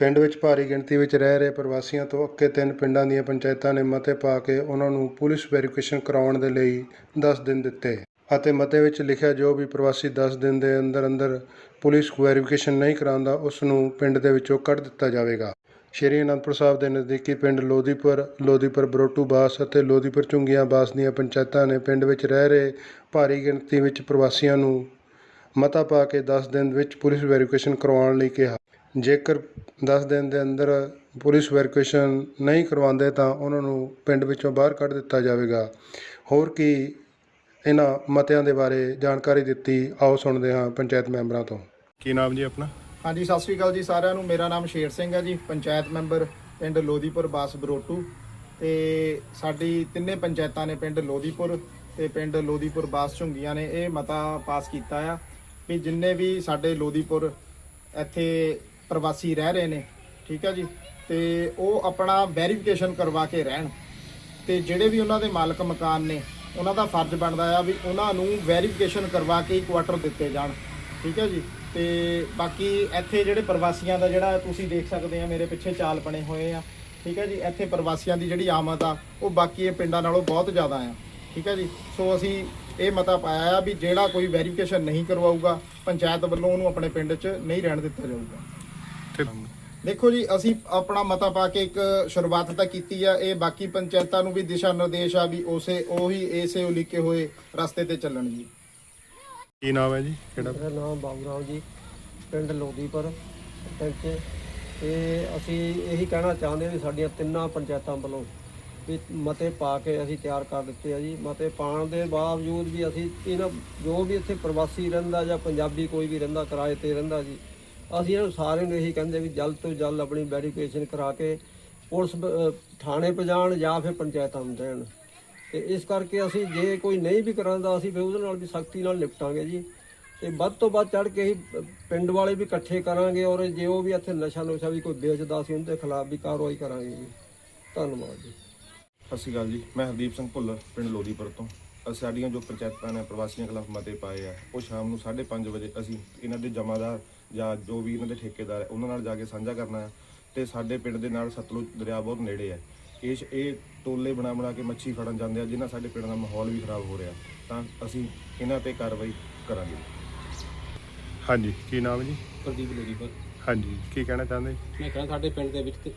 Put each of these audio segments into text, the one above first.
ਪਿੰਡ ਵਿੱਚ ਭਾਰੀ ਗਿਣਤੀ ਵਿੱਚ ਰਹਿ ਰਹੇ ਪ੍ਰਵਾਸੀਆਂ ਤੋਂ ਅੱਕੇ ਤਿੰਨ ਪਿੰਡਾਂ ਦੀਆਂ ਪੰਚਾਇਤਾਂ ਨੇ ਮਤੇ ਪਾ ਕੇ ਉਹਨਾਂ ਨੂੰ ਪੁਲਿਸ ਵੈਰੀਫਿਕੇਸ਼ਨ ਕਰਾਉਣ ਦੇ ਲਈ 10 ਦਿਨ ਦਿੱਤੇ ਅਤੇ ਮਤੇ ਵਿੱਚ ਲਿਖਿਆ ਜੋ ਵੀ ਪ੍ਰਵਾਸੀ 10 ਦਿਨ ਦੇ ਅੰਦਰ ਅੰਦਰ ਪੁਲਿਸ ਵੈਰੀਫਿਕੇਸ਼ਨ ਨਹੀਂ ਕਰਾਉਂਦਾ, ਉਸ ਨੂੰ ਪਿੰਡ ਦੇ ਵਿੱਚੋਂ ਕੱਢ ਦਿੱਤਾ ਜਾਵੇਗਾ। ਸ਼੍ਰੀ ਅਨੰਦਪੁਰ ਸਾਹਿਬ ਦੇ ਨਜ਼ਦੀਕੀ ਪਿੰਡ ਲੋਧੀਪੁਰ ਲੋਧੀਪੁਰ ਬਰੋਟੂ ਬਾਸ ਅਤੇ ਲੋਧੀਪੁਰ ਝੁੰਗੀਆਂ ਬਾਸ ਦੀਆਂ ਪੰਚਾਇਤਾਂ ਨੇ ਪਿੰਡ ਵਿੱਚ ਰਹਿ ਰਹੇ ਭਾਰੀ ਗਿਣਤੀ ਵਿੱਚ ਪ੍ਰਵਾਸੀਆਂ ਨੂੰ ਮਤਾ ਪਾ ਕੇ 10 ਦਿਨ ਵਿੱਚ ਪੁਲਿਸ ਵੈਰੀਫਿਕੇਸ਼ਨ ਕਰਵਾਉਣ ਲਈ ਕਿਹਾ। ਜੇਕਰ 10 ਦਿਨ ਦੇ ਅੰਦਰ ਪੁਲਿਸ ਵੈਰੀਫਿਕੇਸ਼ਨ ਨਹੀਂ ਕਰਵਾਉਂਦੇ ਤਾਂ ਉਹਨਾਂ ਨੂੰ ਪਿੰਡ ਵਿੱਚੋਂ ਬਾਹਰ ਕੱਢ ਦਿੱਤਾ ਜਾਵੇਗਾ। ਹੋਰ ਕੀ ਇਹਨਾਂ ਮਤਿਆਂ ਦੇ ਬਾਰੇ ਜਾਣਕਾਰੀ ਦਿੱਤੀ ਆਓ ਸੁਣਦੇ ਹਾਂ ਪੰਚਾਇਤ ਮੈਂਬਰਾਂ ਤੋਂ। ਕੀ ਨਾਮ ਜੀ ਆਪਣਾ? ਹਾਂਜੀ ਸਤਿ ਸ੍ਰੀ ਅਕਾਲ ਜੀ ਸਾਰਿਆਂ ਨੂੰ। ਮੇਰਾ ਨਾਮ ਸ਼ੇਰ ਸਿੰਘ ਹੈ ਜੀ ਪੰਚਾਇਤ ਮੈਂਬਰ ਪਿੰਡ ਲੋਧੀਪੁਰ ਬਾਸ ਬਰੋਟੂ। ਤੇ ਸਾਡੀ ਤਿੰਨੇ ਪੰਚਾਇਤਾਂ ਨੇ ਪਿੰਡ ਲੋਧੀਪੁਰ ਤੇ ਪਿੰਡ ਲੋਧੀਪੁਰ ਬਾਸ ਝੁੰਗੀਆਂ ਨੇ ਇਹ ਮਤਾ ਪਾਸ ਕੀਤਾ ਆ ਵੀ ਜਿੰਨੇ ਵੀ ਸਾਡੇ ਲੋਧੀਪੁਰ ਇੱਥੇ ਪ੍ਰਵਾਸੀ ਰਹਿ ਰਹੇ ਨੇ, ਠੀਕ ਹੈ ਜੀ? ਤੇ ਉਹ ਆਪਣਾ ਵੈਰੀਫਿਕੇਸ਼ਨ ਕਰਵਾ ਕੇ ਰਹਿਣ। ਤੇ ਜਿਹੜੇ ਵੀ ਉਹਨਾਂ ਦੇ ਮਾਲਕ ਮਕਾਨ ਨੇ, ਉਹਨਾਂ ਦਾ ਫਰਜ਼ ਬਣਦਾ ਆ ਵੀ ਉਹਨਾਂ ਨੂੰ ਵੈਰੀਫਿਕੇਸ਼ਨ ਕਰਵਾ ਕੇ ਹੀ ਕੁਆਟਰ ਦਿੱਤੇ ਜਾਣ, ਠੀਕ ਹੈ ਜੀ? ਤੇ ਬਾਕੀ ਇੱਥੇ ਜਿਹੜੇ ਪ੍ਰਵਾਸੀਆਂ ਦਾ ਜਿਹੜਾ ਤੁਸੀਂ ਦੇਖ ਸਕਦੇ ਆ, ਮੇਰੇ ਪਿੱਛੇ ਚਾਲ ਬਣੇ ਹੋਏ ਆ, ਠੀਕ ਹੈ ਜੀ? ਇੱਥੇ ਪ੍ਰਵਾਸੀਆਂ ਦੀ ਜਿਹੜੀ ਆਮਦ ਆ, ਉਹ ਬਾਕੀ ਇਹ ਪਿੰਡਾਂ ਨਾਲੋਂ ਬਹੁਤ ਜ਼ਿਆਦਾ ਆ, ਠੀਕ ਹੈ ਜੀ? ਸੋ ਅਸੀਂ ਇਹ ਮਤਾ ਪਾਇਆ ਆ ਵੀ ਜਿਹੜਾ ਕੋਈ ਵੈਰੀਫਿਕੇਸ਼ਨ ਨਹੀਂ ਕਰਵਾਊਗਾ, ਪੰਚਾਇਤ ਵੱਲੋਂ ਉਹਨੂੰ ਆਪਣੇ ਪਿੰਡ 'ਚ ਨਹੀਂ ਰਹਿਣ ਦਿੱਤਾ ਜਾਊਗਾ। ਤੇ ਦੇਖੋ ਜੀ ਅਸੀਂ ਆਪਣਾ ਮਤਾ ਪਾ ਕੇ ਇੱਕ ਸ਼ੁਰੂਆਤ ਤਾਂ ਕੀਤੀ ਆ। ਇਹ ਬਾਕੀ ਪੰਚਾਇਤਾਂ ਨੂੰ ਵੀ ਦਿਸ਼ਾ ਨਿਰਦੇਸ਼ ਆ ਵੀ ਉਸੇ ਉਹੀ ਇਸੇ ਉਲੀਕੇ ਹੋਏ ਰਸਤੇ ਤੇ ਚੱਲਣ ਜੀ। ਕੀ ਨਾਮ ਹੈ ਜੀ? ਕਿਹੜਾ? ਮੇਰਾ ਨਾਮ ਬਾਬੂ ਰਾਮ ਜੀ ਪਿੰਡ ਲੋਧੀਪੁਰ ਸਰਪੰਚ ਤੇ ਅਸੀਂ ਇਹੀ ਕਹਿਣਾ ਚਾਹੁੰਦੇ ਹਾਂ ਵੀ ਸਾਡੀਆਂ ਤਿੰਨਾਂ ਪੰਚਾਇਤਾਂ ਵੱਲੋਂ ਵੀ ਮਤੇ ਪਾ ਕੇ ਅਸੀਂ ਤਿਆਰ ਕਰ ਦਿੱਤੇ ਆ ਜੀ। ਮਤੇ ਪਾਉਣ ਦੇ ਬਾਵਜੂਦ ਵੀ ਅਸੀਂ ਇਹਨਾਂ ਜੋ ਵੀ ਇੱਥੇ ਪ੍ਰਵਾਸੀ ਰਹਿੰਦਾ ਜਾਂ ਪੰਜਾਬੀ ਕੋਈ ਵੀ ਰਹਿੰਦਾ ਕਿਰਾਏ ਤੇ ਰਹਿੰਦਾ ਜੀ ਅਸੀਂ ਇਹਨਾਂ ਨੂੰ ਸਾਰਿਆਂ ਨੂੰ ਇਹੀ ਕਹਿੰਦੇ ਵੀ ਜਲਦ ਤੋਂ ਜਲਦ ਆਪਣੀ ਵੈਰੀਫਿਕੇਸ਼ਨ ਕਰਾ ਕੇ ਪੁਲਿਸ ਬ- ਅਹ, ਥਾਣੇ ਪਜਾਣ ਜਾਂ ਫਿਰ ਪੰਚਾਇਤਾਂ ਨੂੰ ਦੇਣ। ਤੇ ਇਸ ਕਰਕੇ ਅਸੀਂ ਜੇ ਕੋਈ ਨਹੀਂ ਵੀ ਕਰਾਂਦਾ, ਅਸੀਂ ਫਿਰ ਉਹਦੇ ਨਾਲ ਵੀ ਸਖਤੀ ਨਾਲ ਨਿਪਟਾਂਗੇ ਜੀ। ਤੇ ਵੱਧ ਤੋਂ ਵੱਧ ਚੜ ਕੇ ਹੀ ਪਿੰਡ ਵਾਲੇ ਵੀ ਇਕੱਠੇ ਕਰਾਂਗੇ ਔਰ ਜੇ ਉਹ ਵੀ ਇੱਥੇ ਨਸ਼ਾ ਨੁਸ਼ਾ ਵੀ ਕੋਈ ਵੇਚਦਾ ਸੀ ਉਹਦੇ ਖਿਲਾਫ ਵੀ ਕਾਰਵਾਈ ਕਰਾਂਗੇ ਜੀ। ਧੰਨਵਾਦ ਜੀ। ਸਤਿ ਸ਼੍ਰੀ ਅਕਾਲ ਜੀ। ਮੈਂ ਹਰਦੀਪ ਸਿੰਘ ਭੁੱਲਰ, ਪਿੰਡ ਲੋਧੀਪੁਰ ਤੋਂ। ਅਸੀਂ ਸਾਡੀਆਂ ਜੋ ਪੰਚਾਇਤਾਂ ਨੇ, ਪ੍ਰਵਾਸੀਆਂ ਖਿਲਾਫ ਮਤੇ ਪਾਏ ਆ, ਉਹ ਸ਼ਾਮ ਨੂੰ 5:30 ਵਜੇ ਅਸੀਂ ਇਹਨਾਂ ਦੇ ਜਮਾਦਾਰ ਜਾਂ ਜੋ ਵੀ ਇਹਨਾਂ ਦੇ ਠੇਕੇਦਾਰ ਹੈ ਉਹਨਾਂ ਨਾਲ ਜਾ ਕੇ ਸਾਂਝਾ ਕਰਨਾ ਹੈ ਤੇ ਸਾਡੇ ਪਿੰਡ ਦੇ ਨਾਲ ਸਤਲੁਜ ਦਰਿਆ ਬਹੁਤ ਨੇੜੇ ਹੈ। ਇਸ ਇਹ ਟੋਲੇ ਬਣਾ ਬਣਾ ਕੇ ਮੱਛੀ ਫੜਨ ਜਾਂਦੇ ਆ ਜਿਨ੍ਹਾਂ ਸਾਡੇ ਪਿੰਡ ਦਾ ਮਾਹੌਲ ਵੀ ਖਰਾਬ ਹੋ ਰਿਹਾ। ਤਾਂ ਅਸੀਂ ਇਹਨਾਂ ਤੇ ਕਾਰਵਾਈ ਕਰਾਂਗੇ। ਹਾਂਜੀ ਕੀ ਨਾਮ ਹੈ ਜੀ? ਪ੍ਰਦੀਪ ਲੋਧੀਪੁਰ ਹਾਂਜੀ ਕੀ ਕਹਿਣਾ ਚਾਹੁੰਦੇ? ਮੈਂ ਕਹਿੰਦਾ ਸਾਡੇ ਪਿੰਡ ਦੇ ਵਿੱਚ ਤੇ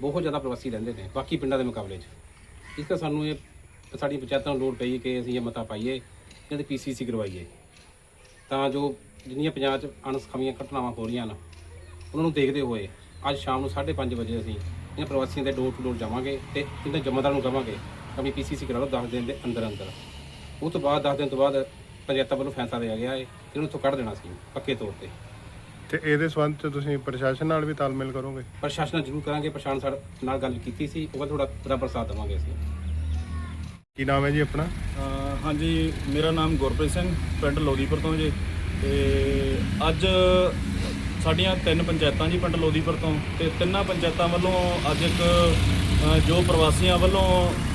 ਬਹੁਤ ਜ਼ਿਆਦਾ ਪ੍ਰਵਾਸੀ ਰਹਿੰਦੇ ਨੇ ਬਾਕੀ ਪਿੰਡਾਂ ਦੇ ਮੁਕਾਬਲੇ 'ਚ। ਇਸ ਕਰਕੇ ਸਾਨੂੰ ਇਹ ਸਾਡੀ ਪੰਚਾਇਤਾਂ ਨੂੰ ਲੋੜ ਪਈ ਕਿ ਅਸੀਂ ਇਹ ਮਤਾ ਪਾਈਏ ਇਹਨਾਂ ਦੀ ਪੀਸੀਸੀ ਕਰਵਾਈਏ। ਤਾਂ ਜੋ ਜਿੰਨੀਆਂ ਪੰਜਾਬ 'ਚ ਅਣਸਖਮੀਆਂ ਘਟਨਾਵਾਂ ਹੋ ਰਹੀਆਂ ਨੇ ਉਹਨਾਂ ਨੂੰ ਦੇਖਦੇ ਹੋਏ ਅੱਜ ਸ਼ਾਮ ਨੂੰ 5:30 ਵਜੇ ਅਸੀਂ ਇਹਨਾਂ ਪ੍ਰਵਾਸੀਆਂ ਦੇ ਡੋਰ ਟੂ ਡੋਰ ਜਾਵਾਂਗੇ ਤੇ ਇਹਨਾਂ ਜਮਾਦਾਰ ਨੂੰ ਕਵਾਂਗੇ ਆਪਣੀ ਪੀਸੀਸੀ ਕਰਾ ਲਓ 10 ਦਿਨ ਦੇ ਅੰਦਰ ਅੰਦਰ। ਉਹ ਤੋਂ ਬਾਅਦ 10 ਦਿਨ ਤੋਂ ਬਾਅਦ ਪੰਚਾਇਤਾਂ ਵੱਲੋਂ ਫੈਸਲਾ ਲਿਆ ਗਿਆ ਹੈ ਕਿ ਇਹਨੂੰ ਇੱਥੋਂ ਕੱਢ ਦੇਣਾ ਸੀ ਪੱਕੇ ਤੌਰ ਤੇ। ਤੇ ਇਹਦੇ ਸੰਬੰਧ ਚ ਤੁਸੀਂ ਪ੍ਰਸ਼ਾਸਨ ਨਾਲ ਵੀ ਤਾਲਮੇਲ ਕਰੋਗੇ? ਪ੍ਰਸ਼ਾਸਨ ਨਾਲ ਜ਼ਰੂਰ ਕਰਾਂਗੇ ਪ੍ਰਸ਼ਾਸਨ ਸਾਡੇ ਨਾਲ ਗੱਲ ਕੀਤੀ ਸੀ ਉਹ ਥੋੜਾ ਬਰਾਬਰ ਸਾਥ ਦੇਵਾਂਗੇ ਅਸੀਂ। ਕੀ ਨਾਮ ਹੈ ਜੀ ਆਪਣਾ? ਹਾਂਜੀ ਮੇਰਾ ਨਾਮ ਗੁਰਪ੍ਰੀਤ ਸਿੰਘ ਪਿੰਡ ਲੋਧੀਪੁਰ ਤੋਂ ਜੀ। ਤੇ ਅੱਜ ਸਾਡੀਆਂ ਤਿੰਨ ਪੰਚਾਇਤਾਂ ਜੀ ਪਿੰਡ ਲੋਧੀਪੁਰ ਤੋਂ ਤੇ ਤਿੰਨਾਂ ਪੰਚਾਇਤਾਂ ਵੱਲੋਂ ਅੱਜ ਇੱਕ ਜੋ ਪ੍ਰਵਾਸੀਆਂ ਵੱਲੋਂ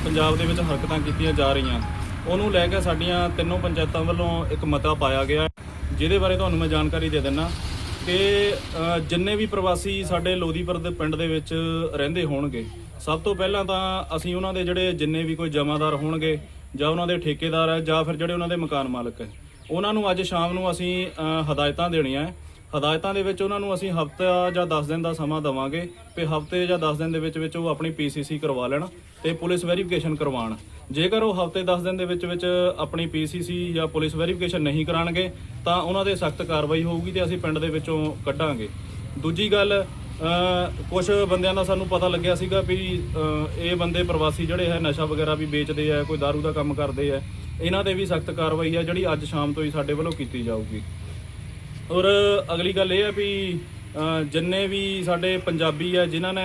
ਪੰਜਾਬ ਦੇ ਵਿੱਚ ਹਰਕਤਾਂ ਕੀਤੀਆਂ ਜਾ ਰਹੀਆਂ, ਉਹਨੂੰ ਲੈ ਕੇ ਸਾਡੀਆਂ ਤਿੰਨੋਂ ਪੰਚਾਇਤਾਂ ਵੱਲੋਂ ਇੱਕ ਮਤਾ ਪਾਇਆ ਗਿਆ ਜਿਹਦੇ ਬਾਰੇ ਤੁਹਾਨੂੰ ਮੈਂ ਜਾਣਕਾਰੀ ਦੇ ਦਿੰਨਾ ਕਿ ਜਿੰਨੇ ਵੀ ਪ੍ਰਵਾਸੀ ਸਾਡੇ ਲੋਧੀਪੁਰ ਦੇ ਪਿੰਡ ਦੇ ਵਿੱਚ ਰਹਿੰਦੇ ਹੋਣਗੇ, ਸਭ ਤੋਂ ਪਹਿਲਾਂ ਤਾਂ ਅਸੀਂ ਉਹਨਾਂ ਦੇ ਜਿਹੜੇ ਜਿੰਨੇ ਵੀ ਕੋਈ ਜਮਾਦਾਰ ਹੋਣਗੇ, ਜਾਂ ਉਹਨਾਂ ਦੇ ਠੇਕੇਦਾਰ ਹੈ, ਜਾਂ ਫਿਰ ਜਿਹੜੇ ਉਹਨਾਂ ਦੇ ਮਕਾਨ ਮਾਲਕ ਹੈ ਉਹਨਾਂ ਨੂੰ ਅੱਜ ਸ਼ਾਮ ਨੂੰ ਅਸੀਂ ਹਦਾਇਤਾਂ ਦੇਣੀਆਂ ਹੈ। ਹਦਾਇਤਾਂ ਦੇ ਵਿੱਚ ਉਹਨਾਂ ਨੂੰ ਅਸੀਂ ਹਫਤਾ ਜਾਂ 10 ਦਿਨ ਦਾ ਸਮਾਂ ਦਵਾਂਗੇ ਕਿ ਹਫ਼ਤੇ ਜਾਂ 10 ਦਿਨ ਦੇ ਵਿੱਚ ਵਿੱਚ ਉਹ ਆਪਣੀ ਪੀਸੀਸੀ ਕਰਵਾ ਲੈਣ ਤੇ ਪੁਲਿਸ ਵੈਰੀਫਿਕੇਸ਼ਨ ਕਰਵਾਉਣ। ਜੇਕਰ ਉਹ ਹਫ਼ਤੇ 10 ਦਿਨ ਦੇ ਵਿੱਚ ਵਿੱਚ ਆਪਣੀ ਪੀਸੀਸੀ ਜਾਂ ਪੁਲਿਸ ਵੈਰੀਫਿਕੇਸ਼ਨ ਨਹੀਂ ਕਰਾਣਗੇ, ਤਾਂ ਉਹਨਾਂ ਦੇ ਸਖਤ ਕਾਰਵਾਈ ਹੋਊਗੀ ਤੇ ਅਸੀਂ ਪਿੰਡ ਦੇ ਵਿੱਚੋਂ ਕੱਢਾਂਗੇ। ਦੂਜੀ ਗੱਲ ਕੁਝ ਬੰਦਿਆਂ ਦਾ ਸਾਨੂੰ ਪਤਾ ਲੱਗਿਆ ਸੀਗਾ ਵੀ ਇਹ ਬੰਦੇ ਪ੍ਰਵਾਸੀ ਜਿਹੜੇ ਹੈ, ਨਸ਼ਾ ਵਗੈਰਾ ਵੀ ਵੇਚਦੇ ਆ ਕੋਈ दारू ਦਾ ਕੰਮ ਕਰਦੇ ਆ ਇਹਨਾਂ ਤੇ ਵੀ ਸਖਤ ਕਾਰਵਾਈ ਆ ਜਿਹੜੀ ਅੱਜ ਸ਼ਾਮ ਤੋਂ ਹੀ ਸਾਡੇ ਵੱਲੋਂ ਕੀਤੀ ਜਾਊਗੀ। ਔਰ ਅਗਲੀ ਗੱਲ ਇਹ ਹੈ ਵੀ ਜਿੰਨੇ ਵੀ ਸਾਡੇ ਪੰਜਾਬੀ ਆ, ਜਿਨ੍ਹਾਂ ਨੇ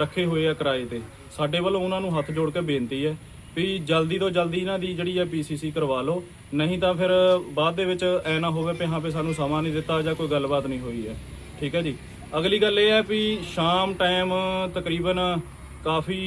ਰੱਖੇ ਹੋਏ ਆ ਕਿਰਾਏ ਤੇ, ਸਾਡੇ ਵੱਲੋਂ ਉਹਨਾਂ ਨੂੰ ਹੱਥ ਜੋੜ ਕੇ ਬੇਨਤੀ ਹੈ ਵੀ ਜਲਦੀ ਤੋਂ ਜਲਦੀ ਇਹਨਾਂ ਦੀ ਜਿਹੜੀ ਹੈ ਪੀਸੀਸੀ ਕਰਵਾ ਲਓ, ਨਹੀਂ ਤਾਂ ਫਿਰ ਬਾਅਦ ਦੇ ਵਿੱਚ ਐ ਨਾ ਹੋਵੇ ਵੀ ਹਾਂ ਵੀ ਸਾਨੂੰ ਸਮਾਂ ਨਹੀਂ ਦਿੱਤਾ ਜਾਂ ਕੋਈ ਗੱਲਬਾਤ ਨਹੀਂ ਹੋਈ ਹੈ ਠੀਕ ਹੈ ਜੀ? ਅਗਲੀ ਗੱਲ ਇਹ ਹੈ ਵੀ ਸ਼ਾਮ ਟਾਈਮ ਤਕਰੀਬਨ ਕਾਫੀ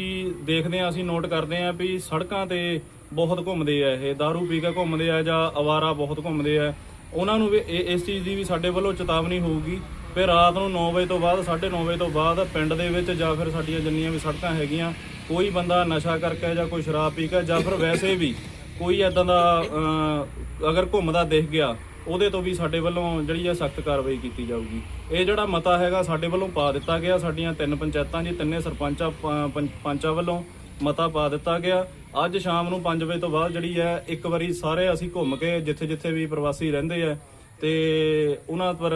ਦੇਖਦੇ ਆ, ਅਸੀਂ ਨੋਟ ਕਰਦੇ ਆ ਵੀ ਸੜਕਾਂ ਤੇ ਬਹੁਤ ਘੁੰਮਦੇ ਆ ਇਹ दारू ਪੀ ਕੇ ਘੁੰਮਦੇ ਆ ਜਾਂ ਅਵਾਰਾ ਬਹੁਤ ਘੁੰਮਦੇ ਆ। ਉਹਨਾਂ ਨੂੰ ਵੀ ਇਹ- ਇਸ ਚੀਜ਼ ਦੀ ਵੀ ਸਾਡੇ ਵੱਲੋਂ ਚੇਤਾਵਨੀ ਹੋਊਗੀ ਫਿਰ ਰਾਤ ਨੂੰ 9 ਵਜੇ ਤੋਂ ਬਾਅਦ 9:30 ਵਜੇ ਤੋਂ ਬਾਅਦ ਪਿੰਡ ਦੇ ਵਿੱਚ ਜਾਂ ਫਿਰ ਸਾਡੀਆਂ ਜਿੰਨੀਆਂ ਵੀ ਸੜਕਾਂ ਹੈਗੀਆਂ ਕੋਈ ਬੰਦਾ ਨਸ਼ਾ ਕਰਕੇ ਜਾਂ ਕੋਈ ਸ਼ਰਾਬ ਪੀ ਕੇ ਜਾਂ ਫਿਰ ਵੈਸੇ ਵੀ ਕੋਈ ਐਦਾਂ ਦਾ ਅਹ, ਅਗਰ ਘੁੰਮਦਾ ਦਿਖ ਗਿਆ ਉਹਦੇ ਤੋਂ ਵੀ ਸਾਡੇ ਵੱਲੋਂ ਜਿਹੜੀ ਆ ਸਖਤ ਕਾਰਵਾਈ ਕੀਤੀ ਜਾਊਗੀ। ਇਹ ਜਿਹੜਾ ਮਤਾ ਹੈਗਾ ਸਾਡੇ ਵੱਲੋਂ ਪਾ ਦਿੱਤਾ ਗਿਆ ਸਾਡੀਆਂ ਤਿੰਨ ਪੰਚਾਇਤਾਂ ਜੀ ਤਿੰਨੇ ਸਰਪੰਚਾਂ ਪ- ਪੰਚ- ਪੰਚਾਂ ਵੱਲੋਂ। ਮਤਾ ਪਾ ਦਿੱਤਾ ਗਿਆ। ਅੱਜ ਸ਼ਾਮ ਨੂੰ 5 ਵਜੇ ਤੋਂ ਬਾਅਦ ਜਿਹੜੀ ਹੈ, ਇੱਕ ਵਾਰੀ ਸਾਰੇ ਅਸੀਂ ਘੁੰਮ ਕੇ ਜਿੱਥੇ ਜਿੱਥੇ ਵੀ ਪ੍ਰਵਾਸੀ ਰਹਿੰਦੇ ਆ, ਤੇ ਉਹਨਾਂ ਪਰ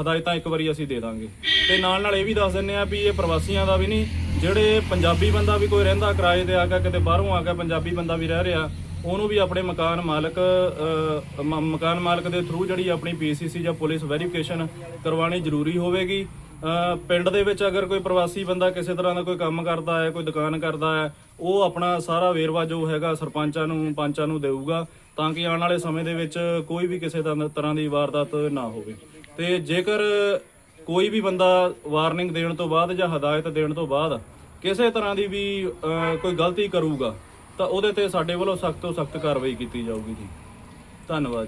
ਹਦਾਇਤਾਂ ਇੱਕ ਵਾਰੀ ਅਸੀਂ ਦੇ ਦਾਂਗੇ। ਤੇ ਨਾਲ ਨਾਲ ਇਹ ਵੀ ਦੱਸ ਦਿੰਨੇ ਆ ਵੀ ਇਹ ਪ੍ਰਵਾਸੀਆਂ ਦਾ ਵੀ ਨਹੀਂ, ਜਿਹੜੇ ਪੰਜਾਬੀ ਬੰਦਾ ਵੀ ਕੋਈ ਰਹਿੰਦਾ, ਕਿਰਾਏ ਤੇ ਆ ਕੇ ਕਿਤੇ ਬਾਹਰੋਂ ਆ ਕੇ ਪੰਜਾਬੀ ਬੰਦਾ ਵੀ ਰਹਿ ਰਿਹਾ, ਉਹਨੂੰ ਵੀ ਆਪਣੇ ਮਕਾਨ ਮਾਲਕ ਮ- ਮਕਾਨ ਮਾਲਕ ਦੇ ਥਰੂ ਜਿਹੜੀ ਆਪਣੀ ਪੀਸੀਸੀ ਜਾਂ ਪੁਲਿਸ ਵੈਰੀਫਿਕੇਸ਼ਨ ਕਰਵਾਉਣੀ ਜ਼ਰੂਰੀ ਹੋਵੇਗੀ। ਪਿੰਡ ਦੇ ਵਿੱਚ ਅਗਰ ਕੋਈ ਪ੍ਰਵਾਸੀ ਬੰਦਾ ਕਿਸੇ ਤਰ੍ਹਾਂ ਦਾ ਕੋਈ ਕੰਮ ਕਰਦਾ ਹੈ, ਕੋਈ ਦੁਕਾਨ ਕਰਦਾ ਹੈ, ਉਹ ਆਪਣਾ ਸਾਰਾ ਵੇਰਵਾ ਜੋ ਹੈਗਾ ਸਰਪੰਚਾਂ ਨੂੰ, ਪੰਚਾਂ ਨੂੰ ਦੇਊਗਾ ਤਾਂ ਕਿ ਆਉਣ ਵਾਲੇ ਸਮੇਂ ਦੇ ਵਿੱਚ ਕੋਈ ਵੀ ਕਿਸੇ ਤਰ੍ਹਾਂ ਦੀ ਵਾਰਦਾਤ ਨਾ ਹੋਵੇ। ਤੇ ਜੇਕਰ ਕੋਈ ਵੀ ਬੰਦਾ ਵਾਰਨਿੰਗ ਦੇਣ ਤੋਂ ਬਾਅਦ ਜਾਂ ਹਦਾਇਤ ਦੇਣ ਤੋਂ ਬਾਅਦ ਕਿਸੇ ਤਰ੍ਹਾਂ ਦੀ ਵੀ ਕੋਈ ਗਲਤੀ ਕਰੂਗਾ, ਤਾਂ ਉਹਦੇ ਤੇ ਸਾਡੇ ਵੱਲੋਂ ਸਖਤ ਤੋਂ ਸਖਤ ਕਾਰਵਾਈ ਕੀਤੀ ਜਾਊਗੀ ਜੀ। ਧੰਨਵਾਦ ਜੀ।